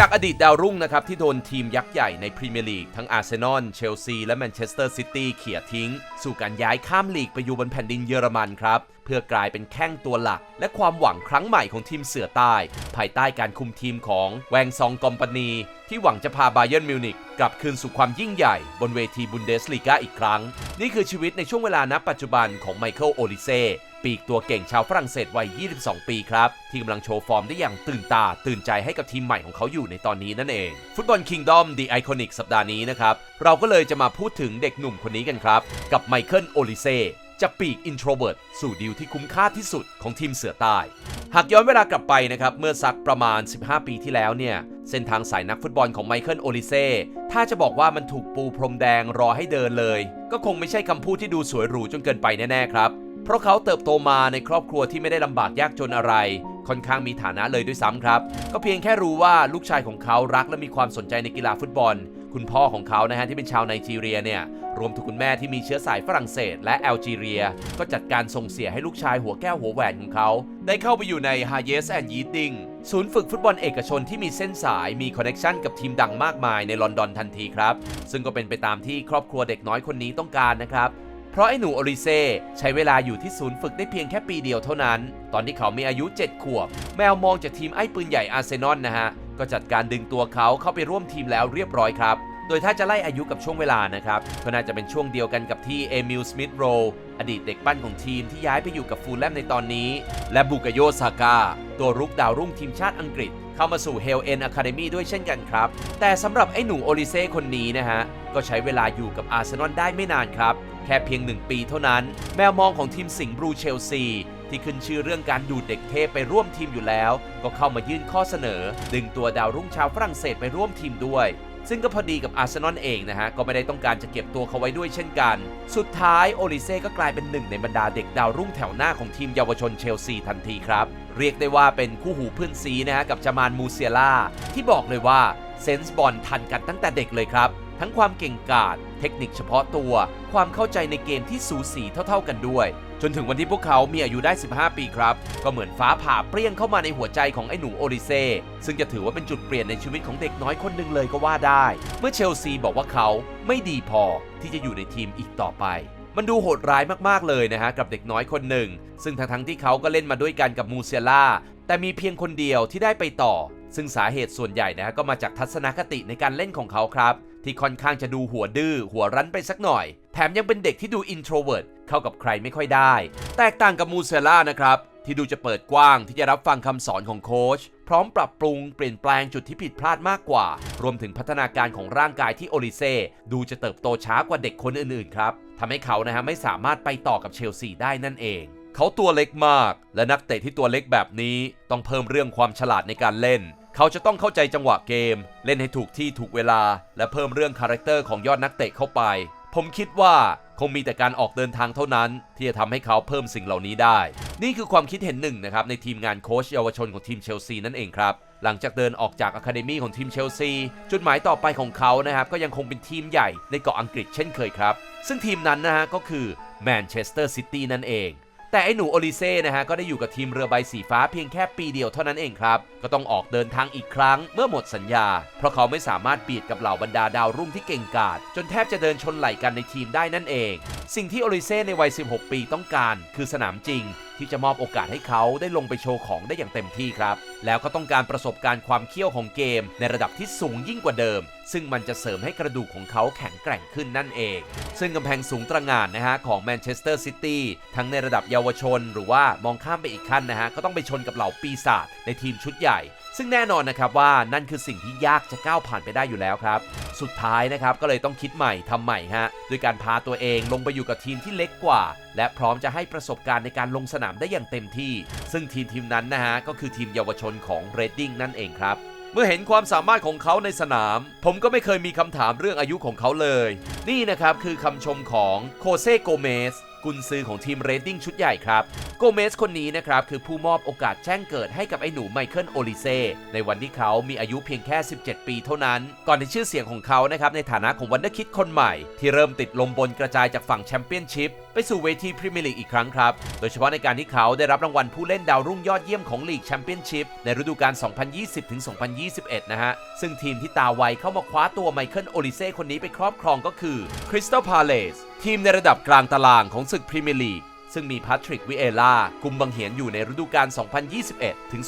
จากอดีตดาวรุ่งนะครับ ที่โดนทีมยักษ์ใหญ่ในพรีเมียร์ลีกทั้งอาร์เซนอล เชลซี และแมนเชสเตอร์ซิตี้เขี่ยทิ้ง สู่การย้ายข้ามลีกไปอยู่บนแผ่นดินเยอรมันครับ เพื่อกลายเป็นแข้งตัวหลัก และความหวังครั้งใหม่ของทีมเสือใต้ ภายใต้การคุมทีมของแวงซองกอมปานี ที่หวังจะพาบาเยิร์นมิวนิกกลับคืนสู่ความยิ่งใหญ่ บนเวทีบุนเดสลีกาอีกครั้ง นี่คือชีวิตในช่วงเวลานับปัจจุบันของไมเคิลโอลิเซ ปีกตัวเก่งชาวฝรั่งเศสวัย 22 ปีครับ ที่กำลังโชว์ฟอร์มได้อย่างตื่นตา ตื่นใจให้กับทีมใหม่ของเขาอยู่ในตอนนี้นั่นเอง ฟุตบอลคิงดอม The Iconic สัปดาห์นี้นะครับ เราก็เลยจะมาพูดถึงเด็กหนุ่มคนนี้กันครับ กับไมเคิลโอลิเซจะปีกอินโทรเวิร์ตสู่ดีลที่คุ้มค่าที่สุดของทีมเสือใต้ หากย้อนเวลากลับไปนะครับ เมื่อสักประมาณ 15 ปีที่แล้วเนี่ย เส้นทางสายนักฟุตบอลของไมเคิลโอลิเซ่ถ้าจะบอกว่ามันถูกปูพรมแดงรอให้เดินเลย ก็คงไม่ใช่คำพูดที่ดูสวยหรูจนเกินไปแน่ ๆ ครับ เพราะเขาเติบโตมาในครอบครัวที่ไม่ได้ลำบากยากจนอะไร ค่อนข้างมีฐานะเลยด้วยซ้ำครับ ก็เพียงแค่รู้ว่าลูกชายของเขารักและมีความสนใจในกีฬาฟุตบอล คุณพ่อของเขานะฮะที่เป็นชาวไนจีเรียเนี่ยรวมถึงคุณแม่ที่มีเชื้อสายฝรั่งเศส และแอลจีเรีย ก็จัดการส่งเสียให้ลูกชายหัวแก้วหัวแหวนของเขา ได้เข้าไปอยู่ใน h a y e s and Yeating ศูนย์ฝึกฟุตบอลเอกชนที่มีเส้นสายมีคอนเนคชันกับทีมดังมากมายในลอนดอนทันทีครับ ซึ่งก็เป็นไปตามที่ครอบครัวเด็กน้อยคนนี้ต้องการนะครับ เพราะไอ้หนูโอริเซ่ใช้เวลาอยู่ที่ศูนย์ฝึกได้เพียงแค่ปีเดียวเท่านั้น ตอนที่เขามีอายุ 7 ขวบ แมวมองจากทีมไอ้ปืนใหญ่อาร์เซนอลนะฮะ ก็จัดการดึงตัวเขาเข้าไปร่วมทีมแล้วเรียบร้อยครับ โดยถ้าจะไล่อายุกับช่วงเวลานะครับ ก็น่าจะเป็นช่วงเดียวกันกับที่เอมิลสมิธโรอดีตเด็กปั้นของทีมที่ย้ายไปอยู่กับฟูลแลมในตอนนี้ และบุกโยซาก้าตัวรุกดาวรุ่งทีมชาติอังกฤษ เข้ามาสู่ Hell End Academy ด้วยเช่นกันครับ แต่สำหรับไอ้หนูโอลิเซ่คนนี้นะฮะ ก็ใช้เวลาอยู่กับอาร์เซนอลได้ไม่นานครับ แค่เพียงหนึ่งปีเท่านั้น แมวมองของทีมสิงห์บลูเชลซีที่ขึ้นชื่อเรื่องการดูดเด็กเทพไปร่วมทีมอยู่แล้ว ก็เข้ามายื่นข้อเสนอ ดึงตัวดาวรุ่งชาวฝรั่งเศสไปร่วมทีมด้วย ซึ่งก็พอดีกับอาร์เซนอลเองนะฮะ ก็ไม่ได้ต้องการจะเก็บตัวเขาไว้ด้วยเช่นกัน สุดท้ายโอลิเซ่ก็กลายเป็นหนึ่งในบรรดาเด็กดาวรุ่งแถวหน้าของทีมเยาวชนเชลซีทันทีครับเรียกได้ว่าเป็นคู่หูเพื่อนซีนะฮะกับจามานมูเซียล่าที่บอกเลยว่าเซนส์บอลทันกันตั้งแต่เด็กเลยครับ ทั้งความเก่งกาจเทคนิคเฉพาะตัว ความเข้าใจในเกมที่สูสีเท่า ๆกันด้วย จนถึงวันที่พวกเขามีอายุได้ 15 ปีครับ ก็เหมือนฟ้าผ่าเปรี้ยงเข้ามาในหัวใจของไอ้หนูโอริเซซึ่งจะถือว่าเป็นจุดเปลี่ยนในชีวิตของเด็กน้อยคนหนึ่งเลยก็ว่าได้ เมื่อเชลซีบอกว่าเขาไม่ดีพอที่จะอยู่ในทีมอีกต่อไป มันดูโหดร้ายมากๆเลยนะฮะกับเด็กน้อยคนหนึ่ง ซึ่งทั้งๆที่เขาก็เล่นมาด้วยกันกับมูเซียล่าแต่มีเพียงคนเดียวที่ได้ไปต่อ ซึ่งสาเหตุส่วนใหญ่นะฮะก็มาจากทัศนคติในการเล่นของเขาครับ ที่ค่อนข้างจะดูหัวดื้อหัวรั้นไปสักหน่อย แถมยังเป็นเด็กที่ดูอินโทรเวิร์ตเข้ากับใครไม่ค่อยได้ แตกต่างกับมูเซล่านะครับที่ดูจะเปิดกว้างที่จะรับฟังคำสอนของโค้ชพร้อมปรับปรุงเปลี่ยนแปลงจุดที่ผิดพลาดมากกว่า รวมถึงพัฒนาการของร่างกายที่โอลิเซ่ดูจะเติบโตช้ากว่าเด็กคนอื่นๆครับทำให้เขานะฮะไม่สามารถไปต่อกับเชลซีได้นั่นเอง เขาตัวเล็กมาก และนักเตะที่ตัวเล็กแบบนี้ ต้องเพิ่มเรื่องความฉลาดในการเล่น เขาจะต้องเข้าใจจังหวะเกม เล่นให้ถูกที่ถูกเวลา และเพิ่มเรื่องคาแรคเตอร์ของยอดนักเตะเข้าไป ผมคิดว่าคงมีแต่การออกเดินทางเท่านั้น ที่จะทำให้เขาเพิ่มสิ่งเหล่านี้ได้ นี่คือความคิดเห็นหนึ่งนะครับในทีมงานโค้ชเยาวชนของทีมเชลซีนั่นเองครับหลังจากเดินออกจากอะคาเดมีของทีมเชลซีจุดหมายต่อไปของเขานะครับก็ยังคงเป็นทีมใหญ่ในเกาะอังกฤษเช่นเคยครับ ซึ่งทีมนั้นนะฮะก็คือแมนเชสเตอร์ซิตี้นั่นเอง แต่ไอ้หนูโอลิเซ่นะฮะก็ได้อยู่กับทีมเรือใบสีฟ้าเพียงแค่ปีเดียวเท่านั้นเองครับ ก็ต้องออกเดินทางอีกครั้งเมื่อหมดสัญญา เพราะเขาไม่สามารถเบียดกับเหล่าบรรดาดาวรุ่งที่เก่งกาจจนแทบจะเดินชนไหล่กันในทีมได้นั่นเอง สิ่งที่โอลิเซ่ในวัย 16 ปีต้องการ คือสนามจริง ที่จะมอบโอกาสให้เขาได้ลงไปโชว์ของได้อย่างเต็มที่ครับ แล้วก็ต้องการประสบการณ์ความเขี้ยวของเกม ในระดับที่สูงยิ่งกว่าเดิม ซึ่งมันจะเสริมให้กระดูกของเขาแข็งแกร่งขึ้นนั่นเอง ซึ่งกำแพงสูงตระหง่านนะฮะของแมนเชสเตอร์ซิตี้ทั้งในระดับเยาวชน หรือว่ามองข้ามไปอีกขั้นนะฮะก็ต้องไปชนกับเหล่าปีศาจในทีมชุดใหญ่ ซึ่งแน่นอนนะครับว่านั่นคือสิ่งที่ยากจะก้าวผ่านไปได้อยู่แล้วครับ สุดท้ายนะครับก็เลยต้องคิดใหม่ทำใหม่ฮะด้วยการพาตัวเองลงไปอยู่กับทีมที่เล็กกว่า และพร้อมจะให้ประสบการณ์ในการลงสนามได้อย่างเต็มที่ ซึ่งทีมทีมนั้นนะฮะก็คือทีมเยาวชนของเรดดิ้งนั่นเองครับเมื่อเห็นความสามารถของเขาในสนาม ผมก็ไม่เคยมีคำถามเรื่องอายุของเขาเลย นี่นะครับคือคำชมของโคเซโกเมส กุนซือของทีมเรดดิ้งชุดใหญ่ครับ โกเมสคนนี้นะครับ คือผู้มอบโอกาสแจ้งเกิดให้กับไอ้หนูไมเคิลโอลิเซ่ในวันที่เขามีอายุเพียงแค่ 17 ปีเท่านั้น ก่อนที่ชื่อเสียงของเขานะครับ ในฐานะของวันเดอร์คิดคนใหม่ ที่เริ่มติดลมบนกระจายจากฝั่งแชมเปี้ยนชิพ ไปสู่เวทีพรีเมียร์ลีกอีกครั้งครับ โดยเฉพาะในการที่เขาได้รับรางวัลผู้เล่นดาวรุ่งยอดเยี่ยมของลีกแชมเปี้ยนชิพในฤดูกาล 2020-2021 นะฮะ ซึ่งทีมที่ตาไวเข้ามาคว้าตัวไมเคิลโอลิเซ่คนนี้ไปครอบครองก็คือคริสตัลพาเลสทีมในระดับกลางตารางของศึกพรีเมียร์ลีกซึ่งมีพาทริกวิเอล่ากุมบังเหียนอยู่ในฤดูกาล 2021 ถึง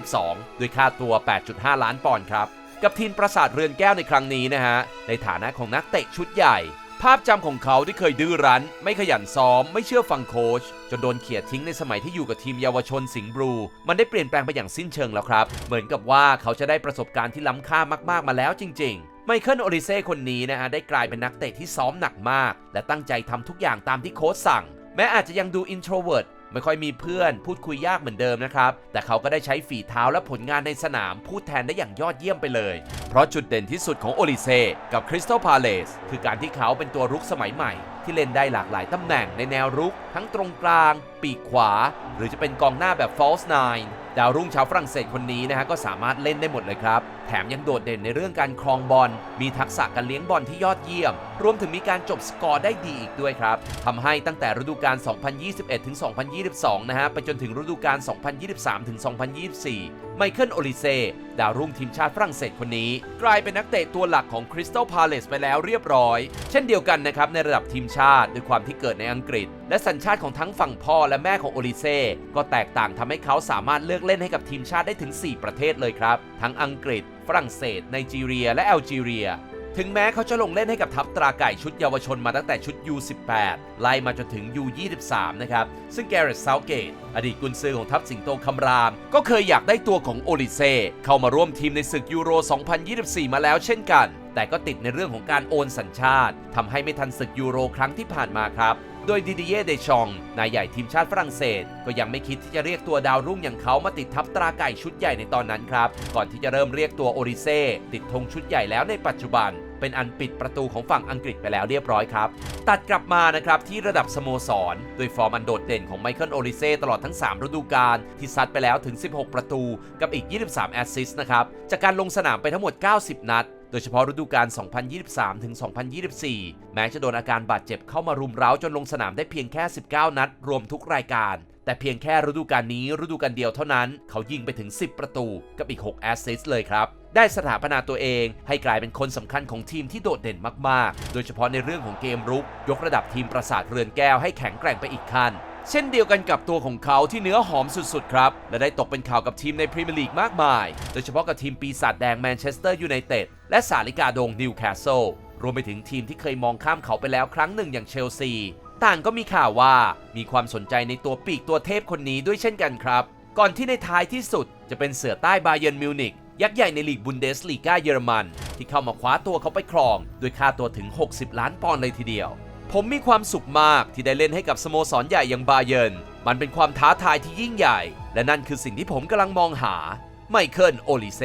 2022 ด้วยค่าตัว 8.5 ล้านปอนด์ครับ กับทีมประสาทเรือนแก้วในครั้งนี้นะฮะ ในฐานะของนักเตะชุดใหญ่ ภาพจำของเขาที่เคยดื้อรั้น ไม่ขยันซ้อม ไม่เชื่อฟังโค้ชจนโดนเขี่ยทิ้งในสมัยที่อยู่กับทีมเยาวชนสิงห์บลู มันได้เปลี่ยนแปลงไปอย่างสิ้นเชิงแล้วครับ เหมือนกับว่าเขาจะได้ประสบการณ์ที่ล้ำค่ามากๆมาแล้วจริง ๆไมเคิลโอริเซ่คนนี้นะฮะได้กลายเป็นนักเตะที่ซ้อมหนักมาก และตั้งใจทำทุกอย่างตามที่โค้ชสั่ง แม้อาจจะยังดูอินโทรเวิร์ต ไม่ค่อยมีเพื่อนพูดคุยยากเหมือนเดิมนะครับ แต่เขาก็ได้ใช้ฝีเท้าและผลงานในสนาม พูดแทนได้อย่างยอดเยี่ยมไปเลย เพราะจุดเด่นที่สุดของโอลิเซกับคริสตัลพาเลสคือการที่เขาเป็นตัวรุกสมัยใหม่ ที่เล่นได้หลากหลายตำแหน่งในแนวรุก ทั้งตรงกลาง ปีกขวา หรือจะเป็นกองหน้าแบบ false nine ดาวรุ่งชาวฝรั่งเศสคนนี้นะฮะก็สามารถเล่นได้หมดเลยครับ แถมยังโดดเด่นในเรื่องการครองบอล มีทักษะการเลี้ยงบอลที่ยอดเยี่ยม รวมถึงมีการจบสกอร์ได้ดีอีกด้วยครับทำให้ตั้งแต่ฤดูกาล 2021-2022 นะฮะไปจนถึงฤดูกาล 2023-2024 ไมเคิลโอลิเซ่ดาวรุ่งทีมชาติฝรั่งเศสคนนี้ กลายเป็นนักเตะตัวหลักของคริสตัลพาเลสไปแล้วเรียบร้อย เช่นเดียวกันนะครับในระดับทีมชาติด้วยความที่เกิดในอังกฤษ และสัญชาติของทั้งฝั่งพ่อและแม่ของโอลิเซ่ก็แตกต่างทำให้เขาสามารถเลือกเล่นให้กับทีมชาติได้ถึง 4 ประเทศเลยครับ ทั้งอังกฤษ ฝรั่งเศสไนจีเรีย และแอลจีเรีย ถึงแม้เขาจะลงเล่นให้กับทัพตราไก่ชุดเยาวชนมาตั้งแต่ชุด U18 ไล่มาจนถึง U23 นะครับ ซึ่งแกเรตเซาเกต อดีตกุนซือของทัพสิงโตคำราม ก็เคยอยากได้ตัวของโอลิเซ เข้ามาร่วมทีมในศึกยูโร 2024 มาแล้วเช่นกัน แต่ก็ติดในเรื่องของการโอนสัญชาติทำให้ไม่ทันศึกยูโรครั้งที่ผ่านมาครับโดยดิดิเย่เดชอง นายใหญ่ทีมชาติฝรั่งเศส ก็ยังไม่คิดที่จะเรียกตัวดาวรุ่งอย่างเขามาติดทัพตราไก่ชุดใหญ่ในตอนนั้นครับ ก่อนที่จะเริ่มเรียกตัวโอริเซ่ติดธงชุดใหญ่แล้วในปัจจุบัน เป็นอันปิดประตูของฝั่งอังกฤษไปแล้วเรียบร้อยครับ ตัดกลับมานะครับที่ระดับสโมสรโดยฟอร์มอันโดดเด่นของไมเคิลโอริเซ่ตลอดทั้ง 3 ฤดูกาลที่ซัดไปแล้วถึง 16 ประตูกับอีก 23 แอสซิสต์นะครับ จากการลงสนามไปทั้งหมด 90 นัดโดยเฉพาะฤดูกาล 2023 ถึง 2024 แม้จะโดนอาการบาดเจ็บเข้ามารุมเร้าจนลงสนามได้เพียงแค่ 19 นัด รวมทุกรายการ แต่เพียงแค่ฤดูกาลนี้ฤดูกาลเดียวเท่านั้น เขายิงไปถึง 10 ประตูกับอีก 6 แอสซิสต์เลยครับ ได้สถาปนาตัวเอง ให้กลายเป็นคนสำคัญของทีมที่โดดเด่นมากๆ โดยเฉพาะในเรื่องของเกมรุก ยกระดับทีมประสาทเรือนแก้วให้แข็งแกร่งไปอีกขั้นเช่นเดียวกันกับตัวของเขาที่เนื้อหอมสุดๆ ครับ และได้ตกเป็นข่าวกับทีมในพรีเมียร์ลีกมากมาย โดยเฉพาะกับทีมปีศาจแดงแมนเชสเตอร์ยูไนเต็ดและสาลิกาโดงนิวคาสเซิลรวมไปถึงทีมที่เคยมองข้ามเขาไปแล้วครั้งหนึ่งอย่างเชลซี ต่างก็มีข่าวว่ามีความสนใจในตัวปีกตัวเทพคนนี้ด้วยเช่นกันครับ ก่อนที่ในท้ายที่สุดจะเป็นเสือใต้บาเยิร์นมิวนิก ยักษ์ใหญ่ในลีกบุนเดสลีกาเยอรมัน ที่เข้ามาคว้าตัวเขาไปครองด้วยค่าตัวถึง 60 ล้านปอนด์เลยทีเดียว ผมมีความสุขมากที่ได้เล่นให้กับสโมสรใหญ่อย่างบาเยิร์นมันเป็นความท้าทายที่ยิ่งใหญ่ และนั่นคือสิ่งที่ผมกำลังมองหาไมเคิลโอลิเซ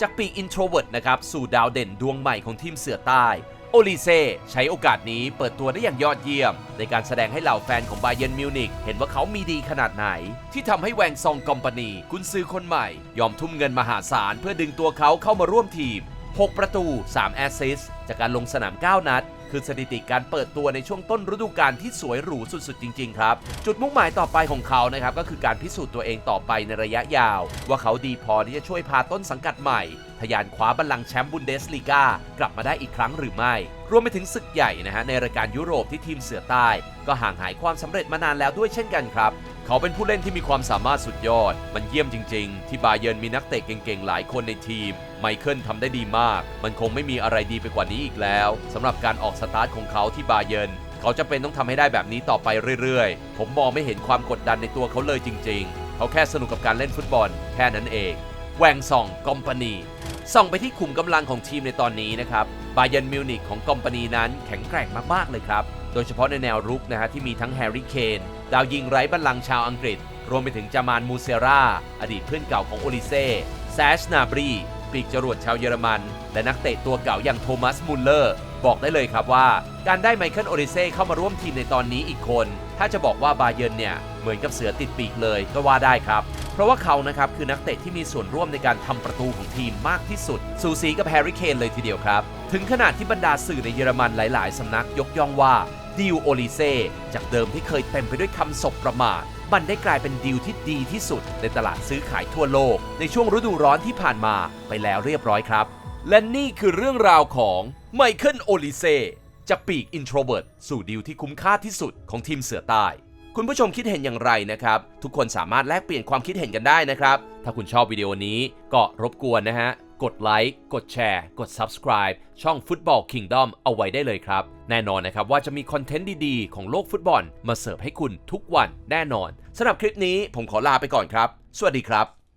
จากปีกอินโทรเวิร์ตนะครับสู่ดาวเด่นดวงใหม่ของทีมเสือใต้ โอลิเซ่ใช้โอกาสนี้เปิดตัวได้อย่างยอดเยี่ยม ในการแสดงให้เหล่าแฟนของบาเยิร์นมิวนิกเห็นว่าเขามีดีขนาดไหน ที่ทำให้แวงซองกอมปานีกุนซือคนใหม่ ยอมทุ่มเงินมหาศาลเพื่อดึงตัวเขาเข้ามาร่วมทีม 6 ประตู 3 แอสซิสต์จากการลงสนาม 9 นัด คือสถิติการเปิดตัวในช่วงต้นฤดูกาลที่สวยหรูสุดๆ จริง ๆ ครับ จุดมุ่งหมายต่อไปของเขานะครับก็คือการพิสูจน์ตัวเองต่อไปในระยะยาว ว่าเขาดีพอที่จะช่วยพาต้นสังกัดใหม่ ทะยานคว้าบัลลังก์แชมป์บุนเดสลีกากลับมาได้อีกครั้งหรือไม่ รวมไปถึงศึกใหญ่นะฮะในรายการยุโรปที่ทีมเสือใต้ ก็ห่างหายความสำเร็จมานานแล้วด้วยเช่นกันครับ เขาเป็นผู้เล่นที่มีความสามารถสุดยอด มันเยี่ยมจริง ๆ ที่บาเยิร์นมีนักเตะเก่งๆ หลายคนในทีม ไมเคิลทำได้ดีมาก มันคงไม่มีอะไรดีไปกว่านี้อีกแล้วสำหรับการออกสตาร์ทของเขาที่บาเยิร์นเขาจะเป็นต้องทำให้ได้แบบนี้ต่อไปเรื่อยๆ ผมมองไม่เห็นความกดดันในตัวเขาเลยจริง ๆ เขาแค่สนุกกับการเล่นฟุตบอลแค่นั้นเอง แหวงส่องกอมปานีส่องไปที่ขุมกำลังของทีมในตอนนี้นะครับบาเยนมิวนิกของกอมปานีนั้นแข็งแกร่งมาก ๆ เลยครับ โดยเฉพาะในแนวรุกนะฮะที่มีทั้งแฮร์รี่เคนดาวยิงไร้บัลลังก์ชาวอังกฤษ รวมไปถึงจามานมูเซราอดีตเพื่อนเก่าของโอลิเซ่แซชนาบรีปีกจรวดชาวเยอรมัน และนักเตะตัวเก่าอย่างโทมัสมุลเลอร์ บอกได้เลยครับว่า การได้ไมเคิลโอริเซ่เข้ามาร่วมทีมในตอนนี้อีกคน ถ้าจะบอกว่าบาเยิร์นเนี่ยเหมือนกับเสือติดปีกเลยก็ว่าได้ครับ เพราะว่าเขานะครับคือนักเตะที่มีส่วนร่วมในการทำประตูของทีมมากที่สุด สูสีกับแฮร์รี่เคนเลยทีเดียวครับ ถึงขนาดที่บรรดาสื่อในเยอรมันหลาย ๆ สำนักยกย่องว่าดิวโอลิเซ่จากเดิมที่เคยเต็มไปด้วยคำศพประมาทมันได้กลายเป็นดีลที่ดีที่สุดในตลาดซื้อขายทั่วโลก ในช่วงฤดูร้อนที่ผ่านมาไปแล้วเรียบร้อยครับ และนี่คือเรื่องราวของไมเคิลโอลิเซ่ จากปีกอินโทรเวิร์ตสู่ดีลที่คุ้มค่าที่สุดของทีมเสือใต้ คุณผู้ชมคิดเห็นอย่างไรนะครับ ทุกคนสามารถแลกเปลี่ยนความคิดเห็นกันได้นะครับ ถ้าคุณชอบวิดีโอนี้ก็รบกวนนะฮะ กดไลค์กดแชร์ กด Subscribe ช่อง Football Kingdom เอาไว้ได้เลยครับ แน่นอนนะครับว่าจะมีคอนเทนต์ดีๆ ของโลกฟุตบอล มาเสิร์ฟให้คุณทุกวันแน่นอนสำหรับคลิปนี้ผมขอลาไปก่อนครับ สวัสดีครับ